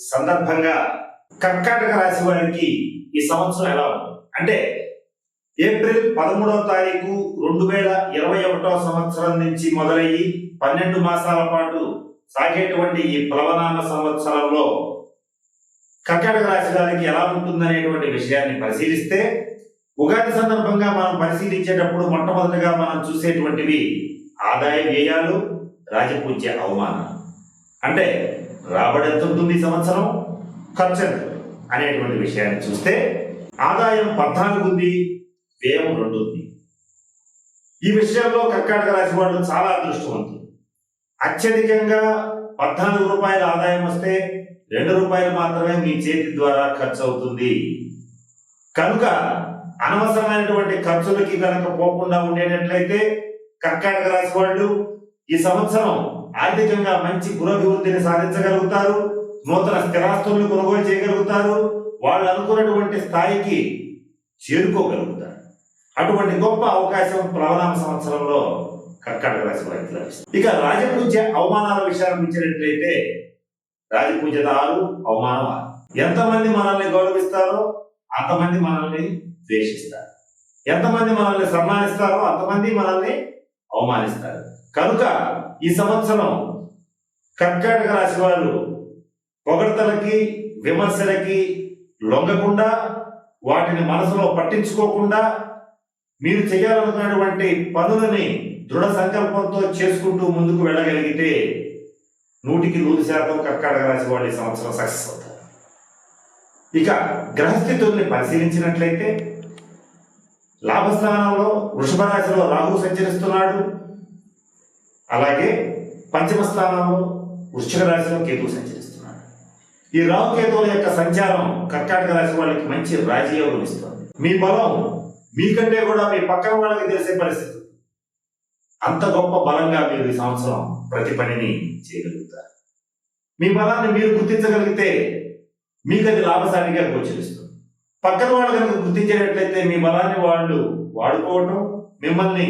సందర్భంగా కర్కాటక రాశి వారికి ఈ సంవత్సరం ఎలా ఉంటుంది? అంటే ఏప్రిల్ పదమూడవ తారీఖు రెండు వేల ఇరవై ఒకటో సంవత్సరం నుంచి మొదలయ్యి పన్నెండు మాసాల పాటు సాగేటువంటి ఈ ప్లవనామ సంవత్సరంలో కర్కాటక రాశి వారికి ఎలా ఉంటుందనేటువంటి విషయాన్ని పరిశీలిస్తే ఉగాది సందర్భంగా మనం పరిశీలించేటప్పుడు మొట్టమొదటిగా మనం చూసేటువంటివి ఆదాయ వ్యయాలు రాజపూజ్య అవమానం అంటే రాబడి ఎంత ఉంటుంది ఈ సంవత్సరం? ఖర్చు ఎంత అనేటువంటి విషయాన్ని చూస్తే ఆదాయం పద్నాలుగు ఉంది వ్యయం రెండు ఉంది. ఈ విషయంలో కర్కాటక రాశి వాళ్ళు చాలా అదృష్టవంతులు. అత్యధికంగా పద్నాలుగు రూపాయల ఆదాయం వస్తే రెండు రూపాయలు మాత్రమే మీ చేతి ద్వారా ఖర్చు అవుతుంది కనుక అనవసరమైనటువంటి ఖర్చులకి కనుక పోకుండా ఉండేటట్లయితే కర్కాటక రాశి వాళ్ళు ఈ సంవత్సరం ఆర్థికంగా మంచి పురోభివృద్ధిని సాధించగలుగుతారు నూతన స్థిరాస్తులను కొనుగోలు చేయగలుగుతారు వాళ్ళు అనుకున్నటువంటి స్థాయికి చేరుకోగలుగుతారు. అటువంటి గొప్ప అవకాశం ప్లవనామ సంవత్సరంలో కర్కాటక రాశి వారికి లభిస్తుంది. ఇక రాజపూజ అవమానాల విషయాన్ని ఇచ్చినట్లయితే రాజపూజ ఆరు అవమానం ఆరు. ఎంతమంది మనల్ని గౌరవిస్తారో అంతమంది మనల్ని ద్వేషిస్తారు. ఎంతమంది మనల్ని సన్మానిస్తారో అంతమంది మనల్ని అవమానిస్తారు. కనుక ఈ సంవత్సరం కర్కాటక రాశి వారు పొగడతలకి విమర్శలకి లొంగకుండా వాటిని మనసులో పట్టించుకోకుండా మీరు చేయాలనుకున్నటువంటి పనులని దృఢ సంకల్పంతో చేసుకుంటూ ముందుకు వెళ్ళగలిగితే నూటికి నూరు శాతం కర్కాటక రాశి వాళ్ళు ఈ సంవత్సరం సక్సెస్ అవుతారు. ఇక గ్రహస్థితుల్ని పరిశీలించినట్లయితే లాభస్థానంలో వృషభ రాశిలో రాహు సంచరిస్తున్నాడు. అలాగే పంచమ స్థానంలో వృశ్చిక రాశిలో కేతువు సంచరిస్తున్నాడు. ఈ రావు కేతువుల యొక్క సంచారం కర్కాటక రాశి వాళ్ళకి మంచి రాజయోగం ఇస్తుంది. మీ బలం మీకంటే కూడా మీ పక్కన వాళ్ళకి తెలిసే పరిస్థితి. అంత గొప్ప బలంగా మీరు ఈ సంవత్సరం ప్రతి పనిని చేయగలుగుతారు. మీ బలాన్ని మీరు గుర్తించగలిగితే మీకు అది లాభసాటిగా గోచరిస్తుంది. పక్కన వాళ్ళు కనుక గుర్తించేటట్లయితే మీ బలాన్ని వాళ్ళు వాడుకోవటం మిమ్మల్ని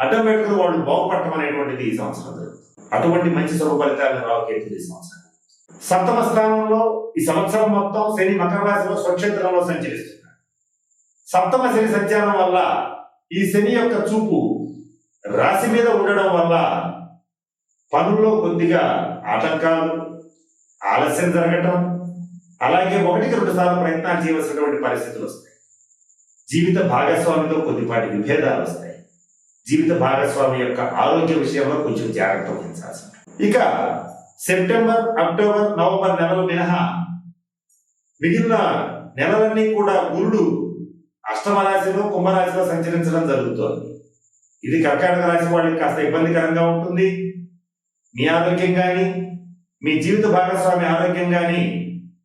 అడ్డం పెట్టుకుని వాళ్ళు బాగుపడటం అనేటువంటిది ఈ సంవత్సరం జరుగుతుంది. అటువంటి మంచి శుభ ఫలితాలను రావకేతుంది ఈ సంవత్సరం. సప్తమ స్థానంలో ఈ సంవత్సరం మొత్తం శని మకర రాశిలో స్వక్షేత్రంలో సంచరిస్తున్నాడు సప్తమ శని సంచారం వల్ల ఈ శని యొక్క చూపు రాశి మీద ఉండడం వల్ల పనుల్లో కొద్దిగా ఆటంకాలు ఆలస్యం జరగటం అలాగే ఒకటికి రెండు సార్లు ప్రయత్నాలు చేయవలసినటువంటి పరిస్థితులు వస్తాయి. జీవిత భాగస్వామితో కొద్దిపాటి విభేదాలు వస్తాయి. జీవిత భాగస్వామి యొక్క ఆరోగ్య విషయంలో కొంచెం జాగ్రత్త వహించాల్సి ఇక సెప్టెంబర్ అక్టోబర్ నవంబర్ నెలలు మినహా మిగిలిన నెలలన్నీ కూడా గురుడు అష్టమ రాశిలో కుంభరాశిలో సంచరించడం జరుగుతోంది. ఇది కర్కాటక రాశి వాళ్ళకి కాస్త ఇబ్బందికరంగా ఉంటుంది. మీ ఆరోగ్యం కానీ మీ జీవిత భాగస్వామి ఆరోగ్యం కానీ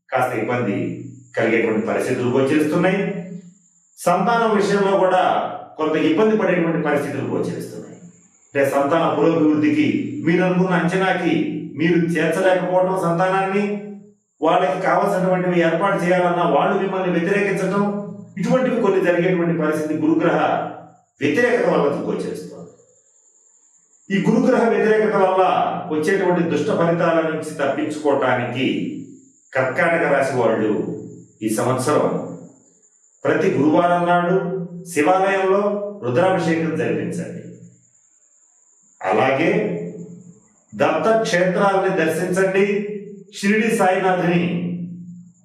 కాస్త ఇబ్బంది కలిగేటువంటి పరిస్థితులు వచ్చేస్తున్నాయి సంతానం విషయంలో కూడా కొంత ఇబ్బంది పడేటువంటి పరిస్థితులు గోచరిస్తున్నాయి అంటే సంతాన పురోభివృద్ధికి మీరు అనుకున్న అంచనాకి మీరు చేర్చలేకపోవడం సంతానాన్ని వాళ్ళకి కావాల్సినటువంటివి ఏర్పాటు చేయాలన్నా వాళ్ళు మిమ్మల్ని వ్యతిరేకించడం ఇటువంటివి కొన్ని జరిగేటువంటి పరిస్థితి గురుగ్రహ వ్యతిరేకత వల్ల గోచరిస్తుంది ఈ గురుగ్రహ వ్యతిరేకత వల్ల వచ్చేటువంటి దుష్ట ఫలితాల నుంచి తప్పించుకోవటానికి కర్కాటక రాశి వాళ్ళు ఈ సంవత్సరం ప్రతి గురువారం నాడు శివాలయంలో రుద్రాభిషేకం జరిపించండి. అలాగే దత్త క్షేత్రాలని దర్శించండి. షిరిడి సాయినాథుని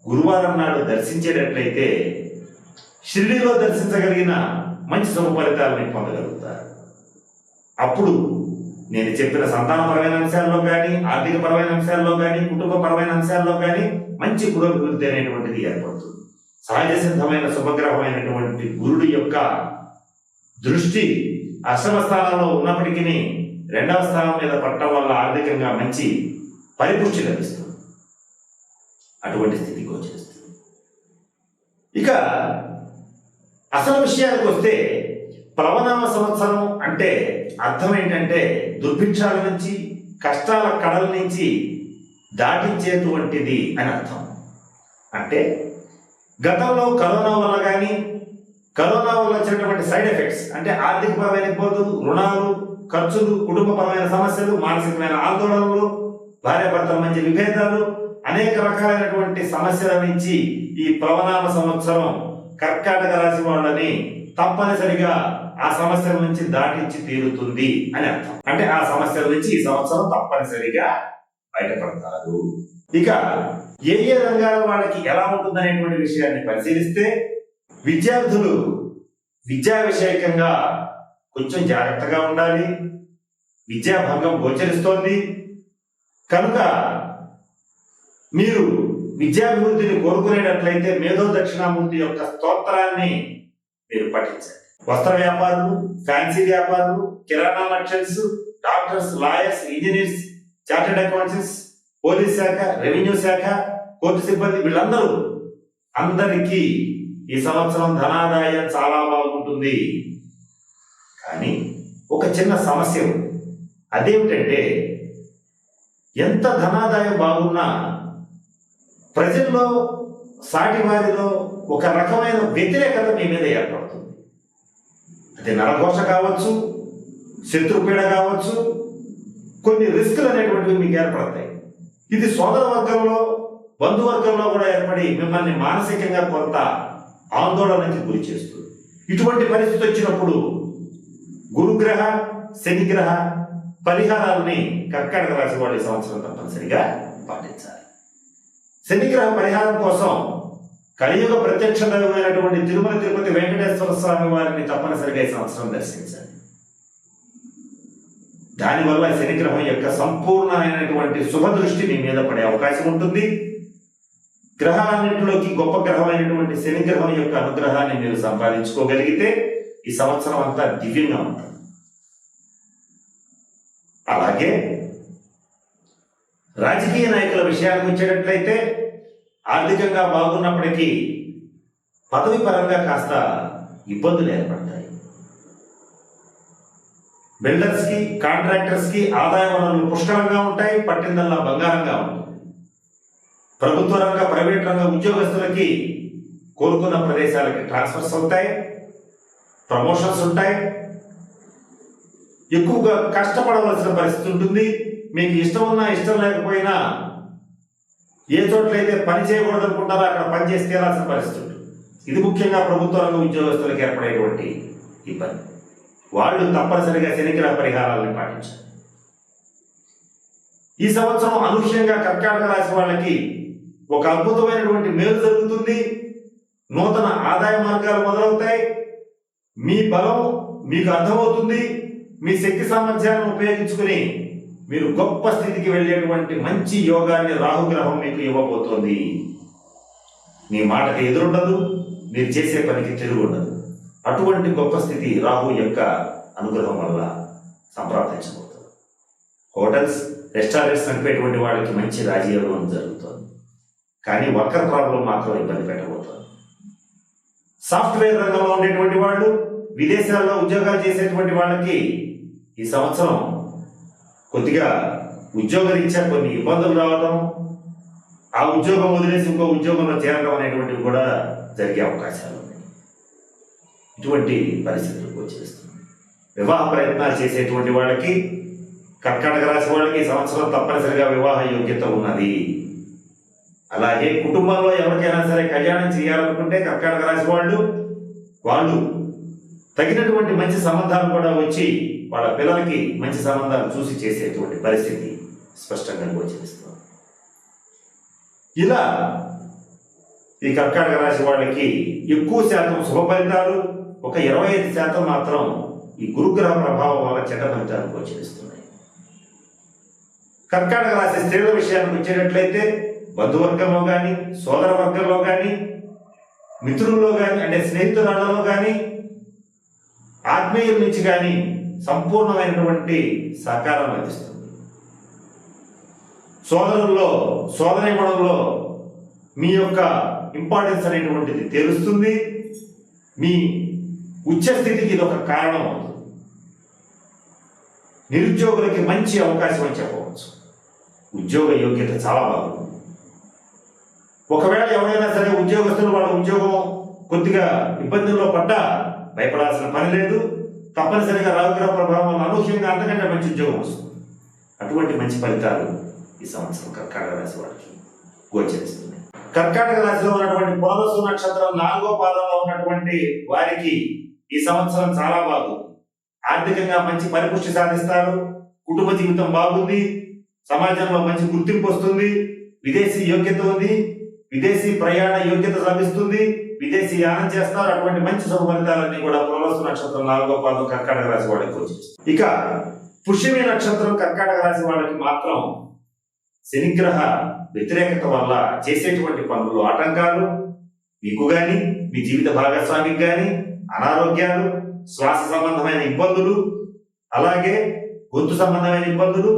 గురువారం నాడు దర్శించేటట్లయితే షిరిడిలో దర్శించగలిగిన మంచి శుభ ఫలితాలని పొందగలుగుతారు. అప్పుడు నేను చెప్పిన సంతానపరమైన అంశాల్లో కానీ ఆర్థికపరమైన అంశాల్లో కానీ కుటుంబపరమైన అంశాల్లో కానీ మంచి పురోభివృద్ధి అనేటువంటిది ఏర్పడుతుంది. సహజ సిద్ధమైన శుభగ్రహమైనటువంటి గురుడు యొక్క దృష్టి అష్టమ స్థానంలో ఉన్నప్పటికీ రెండవ స్థానం మీద పట్టడం వల్ల ఆర్థికంగా మంచి పరిపుష్టి లభిస్తుంది. అటువంటి స్థితి గోచరిస్తుంది ఇక అసలు విషయానికి వస్తే ప్లవనామ సంవత్సరం అంటే అర్థం ఏంటంటే దుర్భిక్షాల నుంచి కష్టాల కడల నుంచి దాటించేటువంటిది అని అర్థం. అంటే గతంలో కరోనా వల్ల కానీ కరోనా వల్ల వచ్చినటువంటి సైడ్ ఎఫెక్ట్స్ అంటే ఆర్థికపరమైన ఇబ్బందులు రుణాలు ఖర్చులు కుటుంబపరమైన సమస్యలు మానసికమైన ఆందోళనలు భార్యాభర్తల మధ్య విభేదాలు అనేక రకాలైనటువంటి సమస్యల నుంచి ఈ ప్రవణాల సంవత్సరం కర్కాటక రాశి వాళ్ళని తప్పనిసరిగా ఆ సమస్యల నుంచి దాటించి తీరుతుంది అని అర్థం. అంటే ఆ సమస్యల నుంచి ఈ సంవత్సరం తప్పనిసరిగా బయటపడతారు. ఇక ఏ ఏ రంగాల వాళ్ళకి ఎలా ఉంటుందనేటువంటి విషయాన్ని పరిశీలిస్తే విద్యార్థులు విద్యా విషయకంగా కొంచెం జాగ్రత్తగా ఉండాలి. విద్యాభంగం గోచరిస్తోంది. కనుక మీరు విద్యాభివృద్ధిని కోరుకునేటట్లయితే మేధో దక్షిణామూర్తి యొక్క స్తోత్రాన్ని మీరు పఠించండి. వస్త్ర వ్యాపారులు ఫ్యాన్సీ వ్యాపారులు కిరాణా merchants doctors lawyers engineers chartered accountants police శాఖ రెవెన్యూ శాఖ కోర్టు సిబ్బంది వీళ్ళందరూ అందరికీ ఈ సంవత్సరం ధనాదాయం చాలా బాగుంటుంది. కానీ ఒక చిన్న సమస్య అదేమిటంటే ఎంత ధనాదాయం బాగున్నా ప్రజల్లో సాటి వారిలో ఒక రకమైన వ్యతిరేకత మీ మీద ఏర్పడుతుంది. అది నరఘోష కావచ్చు శత్రుపీడ కావచ్చు కొన్ని రిస్కులు అనేటువంటివి మీకు ఏర్పడతాయి. ఇది సోదర వర్గంలో బంధువర్గంలో కూడా ఏర్పడి మిమ్మల్ని మానసికంగా కొంత ఆందోళనకి గురి చేస్తుంది. ఇటువంటి పరిస్థితి వచ్చినప్పుడు గురుగ్రహ శనిగ్రహ పరిహారాలని కర్కాటక రాశి వాళ్ళు ఈ సంవత్సరం తప్పనిసరిగా పాటించాలి. శనిగ్రహ పరిహారం కోసం కలియుగ ప్రత్యక్ష దైవమైనటువంటి తిరుమల తిరుపతి వెంకటేశ్వర స్వామి వారిని తప్పనిసరిగా ఈ సంవత్సరం దర్శించాలి. దానివల్ల శనిగ్రహం యొక్క సంపూర్ణమైనటువంటి శుభ దృష్టి మీ మీద పడే అవకాశం ఉంటుంది. గ్రహాలన్నింటిలోకి గొప్ప గ్రహమైనటువంటి శని గ్రహం యొక్క అనుగ్రహాన్ని మీరు సంపాదించుకోగలిగితే ఈ సంవత్సరం అంతా దివ్యంగా ఉంటుంది. అలాగే రాజకీయ నాయకుల విషయానికి వచ్చేటట్లయితే ఆర్థికంగా బాగున్నప్పటికీ పదవి పరంగా కాస్త ఇబ్బందులు ఏర్పడతాయి. బిల్డర్స్కి కాంట్రాక్టర్స్కి ఆదాయ వనరులు పుష్కలంగా ఉంటాయి పట్టిందల్లా బంగారంగా ఉంటుంది ప్రభుత్వ రంగ ప్రైవేట్ రంగ ఉద్యోగస్తులకి కోరుకున్న ప్రదేశాలకి ట్రాన్స్ఫర్స్ అవుతాయి ప్రమోషన్స్ ఉంటాయి. ఎక్కువగా కష్టపడవలసిన పరిస్థితి ఉంటుంది. మీకు ఇష్టం ఉన్నా ఇష్టం లేకపోయినా ఏ చోట్లయితే పని చేయకూడదు అనుకుంటారో అక్కడ పని చేసి తీరాల్సిన పరిస్థితి ఉంటుంది. ఇది ముఖ్యంగా ప్రభుత్వ రంగ ఉద్యోగస్తులకు ఏర్పడేటువంటి ఇబ్బంది. వాళ్ళు తప్పనిసరిగా శనిగ్రహ పరిహారాలను పాటించాలి. ఈ సంవత్సరం అనూహ్యంగా కర్కాటక రాశి వాళ్ళకి ఒక అద్భుతమైనటువంటి మేలు జరుగుతుంది. నూతన ఆదాయ మార్గాలు మొదలవుతాయి. మీ బలం మీకు అర్థమవుతుంది. మీ శక్తి సామర్థ్యాలను ఉపయోగించుకుని మీరు గొప్ప స్థితికి వెళ్ళేటువంటి మంచి యోగాన్ని రాహుగ్రహం మీకు ఇవ్వబోతోంది. మీ మాటకి ఎదురుండదు. మీరు చేసే పనికి తిరుగు ఉండదు అటువంటి గొప్ప స్థితి రాహు యొక్క అనుగ్రహం వల్ల సంప్రాప్తించబోతుంది. హోటల్స్ రెస్టారెంట్స్ నడిపేటువంటి వాళ్ళకి మంచి రాజయోగం జరుగుతుంది. కానీ వర్కర్ ప్రాబ్లం మాత్రం ఇబ్బంది పెట్టబోతుంది సాఫ్ట్వేర్ రంగంలో ఉండేటువంటి వాళ్ళు విదేశాల్లో ఉద్యోగాలు చేసేటువంటి వాళ్ళకి ఈ సంవత్సరం కొద్దిగా ఉద్యోగరీత్యా కొన్ని ఇబ్బందులు రావడం ఆ ఉద్యోగం వదిలేసి ఇంకో ఉద్యోగంలో చేరడం అనేటువంటివి కూడా జరిగే అవకాశాలు ఉన్నాయి. ఇటువంటి పరిస్థితులు గోచరిస్తుంది వివాహ ప్రయత్నాలు చేసేటువంటి వాళ్ళకి కర్కాటక రాశి వాళ్ళకి ఈ సంవత్సరం తప్పనిసరిగా వివాహ యోగ్యత ఉన్నది. అలాగే కుటుంబంలో ఎవరికైనా సరే కళ్యాణం చేయాలనుకుంటే కర్కాటక రాశి వాళ్ళు వాళ్ళు తగినటువంటి మంచి సంబంధాలు కూడా వచ్చి వాళ్ళ పిల్లలకి మంచి సంబంధాలు చూసి చేసేటువంటి పరిస్థితి స్పష్టంగా గోచరిస్తుంది. ఇలా ఈ కర్కాటక రాశి వాళ్ళకి ఎక్కువ శాతం శుభ ఫలితాలు ఒక ఇరవై ఐదు శాతం మాత్రం ఈ గురుగ్రహ ప్రభావం వల్ల చెడ్డ ఫలితాలు గోచరిస్తున్నాయి. కర్కాటక రాశి స్త్రీల విషయానికి వచ్చేటట్లయితే బంధువర్గంలో కానీ సోదర వర్గంలో కానీ మిత్రుల్లో కానీ అంటే స్నేహితురాళ్ళలో కానీ ఆత్మీయుల నుంచి కానీ సంపూర్ణమైనటువంటి సహకారం లభిస్తుంది. సోదరుల్లో సోదరిమణుల్లో మీ యొక్క ఇంపార్టెన్స్ అనేటువంటిది తెలుస్తుంది. మీ ఉచ్చస్థితికి ఇది ఒక కారణం అవుతుంది. నిరుద్యోగులకి మంచి అవకాశం అని చెప్పవచ్చు ఉద్యోగ యోగ్యత చాలా బాగుంది ఒకవేళ ఎవరైనా సరే ఉద్యోగస్తులు వాళ్ళ ఉద్యోగం కొద్దిగా ఇబ్బందుల్లో పడ్డా భయపడాల్సిన పని లేదు. తప్పనిసరిగా రావుగ్రహ ప్రభావం వల్ల అనూహ్యంగా అంతకంటే మంచి ఉద్యోగం వస్తుంది. అటువంటి మంచి ఫలితాలు ఈ సంవత్సరం కర్కాటక రాశి వారికి గోచరిస్తుంది కర్కాటక రాశిలో ఉన్నటువంటి పునరసు నక్షత్రం నాలుగో పాదంలో ఉన్నటువంటి వారికి ఈ సంవత్సరం చాలా బాగుంది ఆర్థికంగా మంచి పరిపుష్టి సాధిస్తారు. కుటుంబ జీవితం బాగుంది. సమాజంలో మంచి గుర్తింపు వస్తుంది. విదేశీ యోగ్యత ఉంది. విదేశీ ప్రయాణ యోగ్యత లభిస్తుంది విదేశీ యానం చేస్తారు అటువంటి మంచి శుభ ఫలితాలన్నీ కూడా పునరసు నక్షత్రం నాలుగో పాదం కర్కాటక రాశి వాళ్ళకి ఇక పుష్యమి నక్షత్రం కర్కాటక రాశి వాళ్ళకి మాత్రం శనిగ్రహ వ్యతిరేకత వల్ల చేసేటువంటి పనులు ఆటంకాలు మీకు గాని మీ జీవిత భాగస్వామికి గాని అనారోగ్యాలు శ్వాస సంబంధమైన ఇబ్బందులు అలాగే గొంతు సంబంధమైన ఇబ్బందులు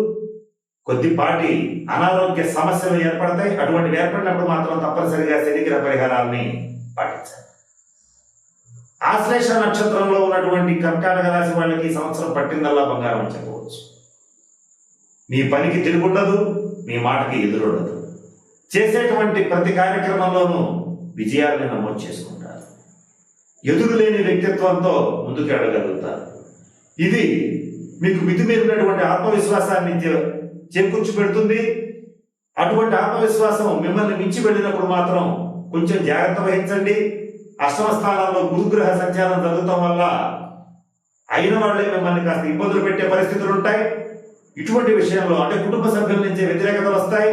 కొద్దిపాటి అనారోగ్య సమస్యలు ఏర్పడతాయి అటువంటి ఏర్పడినప్పుడు మాత్రం తప్పనిసరిగా శనిగ్రహ పరిహారాల్ని పాటించాలి. ఆశ్లేష నక్షత్రంలో ఉన్నటువంటి కర్కాటక రాశి వాళ్ళకి సంవత్సరం పట్టిందల్లా బంగారం అని చెప్పవచ్చు. మీ పనికి తిరుగుండదు మీ మాటకి ఎదురుండదు. చేసేటువంటి ప్రతి కార్యక్రమంలోనూ విజయాన్ని నమోదు చేసుకుంటారు. ఎదురులేని వ్యక్తిత్వంతో ముందుకు వెళ్ళగలుగుతారు. ఇది మీకు మితిమీరినటువంటి ఆత్మవిశ్వాసాన్ని చేకూర్చి పెడుతుంది. అటువంటి ఆత్మవిశ్వాసం మిమ్మల్ని మించి వెళ్ళినప్పుడు మాత్రం కొంచెం జాగ్రత్త వహించండి. అష్టమ స్థానంలో గురుగ్రహ సంచారం జరగటం వల్ల అయిన వాళ్ళే మిమ్మల్ని కాస్త ఇబ్బందులు పెట్టే పరిస్థితులు ఉంటాయి. ఇటువంటి విషయంలో అంటే కుటుంబ సభ్యుల నుంచి వ్యతిరేకతలు వస్తాయి.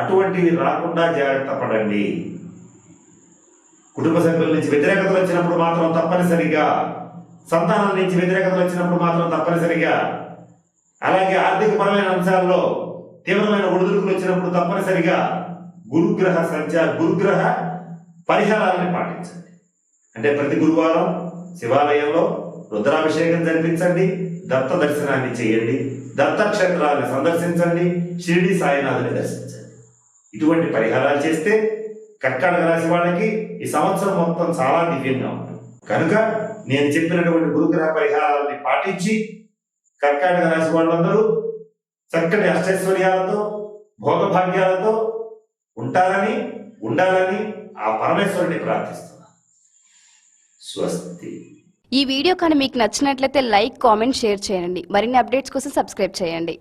అటువంటివి రాకుండా జాగ్రత్త పడండి. కుటుంబ సభ్యుల నుంచి వ్యతిరేకతలు వచ్చినప్పుడు మాత్రం తప్పనిసరిగా సంతానం నుంచి వ్యతిరేకతలు వచ్చినప్పుడు మాత్రం తప్పనిసరిగా అలాగే ఆర్థిక పరమైన అంశాల్లో తీవ్రమైన ఒడిదుడుకులు వచ్చినప్పుడు తప్పనిసరిగా గురుగ్రహ సంచార గురుగ్రహ పరిహారాలను పాటించండి. అంటే ప్రతి గురువారం శివాలయంలో రుద్రాభిషేకం జరిపించండి దత్త దర్శనాన్ని చేయండి దత్తక్షేత్రాన్ని సందర్శించండి షిరిడి సాయినాథుని దర్శించండి. ఇటువంటి పరిహారాలు చేస్తే కర్కాటక రాశి వాళ్ళకి ఈ సంవత్సరం మొత్తం చాలా దివ్యంగా ఉంటుంది. కనుక నేను చెప్పినటువంటి గురుగ్రహ పరిహారాలని పాటించి కర్కాటక రాశి వాళ్ళందరూ చక్కటి అష్టైశ్వర్యాలతో భోగభాగ్యాలతో ఉంటారని ఉండాలని ఆ పరమేశ్వరుని ప్రార్థిస్తున్నా స్వస్తి. ఈ వీడియో కానీ మీకు నచ్చినట్లయితే లైక్ కామెంట్ షేర్ చేయండి. మరిన్ని అప్డేట్స్ కోసం సబ్స్క్రైబ్ చేయండి.